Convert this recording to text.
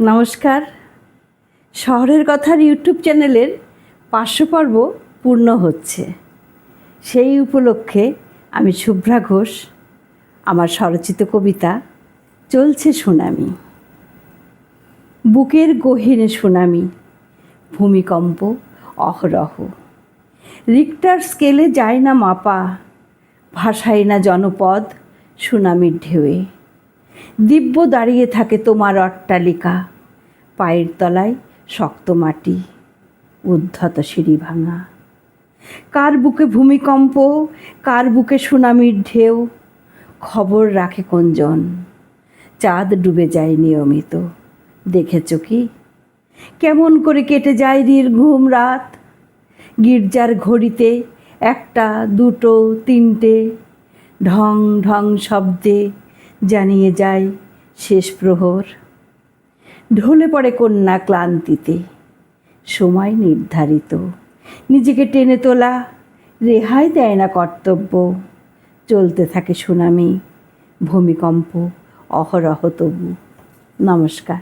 নমস্কার। শহরের কথার ইউটিউব চ্যানেলের পার্শ্বপর্ব পূর্ণ হচ্ছে। সেই উপলক্ষে আমি শুভ্রা ঘোষ, আমার স্বরচিত কবিতা চলছে সুনামি। বুকের গহীনে সুনামি, ভূমিকম্প, অহরহ। রিক্টার স্কেলে যায় না মাপা, ভাসায় না জনপদ সুনামির ঢেউয়ে। দিব্য দাঁড়িয়ে থাকে তোমার অট্টালিকা। পায়ের তলায় শক্ত মাটি, উদ্ধত সিঁড়ি ভাঙা। কার বুকে ভূমিকম্প, কার বুকে সুনামির ঢেউ? খবর রাখে কোনজন? চাঁদ ডুবে যায় নিয়মিত। দেখেছ কি? কেমন করে কেটে যায় ঘুম রাত? গির্জার ঘড়িতে একটা, দুটো, তিনটে, ঢং ঢং শব্দে জানিয়ে যায় শেষ প্রহর। ঢলে পড়ে কন্যা ক্লান্তিতে। সময় নির্ধারিত। নিজেকে টেনে তোলা, রেহাই দেয় না কর্তব্য। চলতে থাকে সুনামি, ভূমিকম্প, অহরহ তবু। নমস্কার।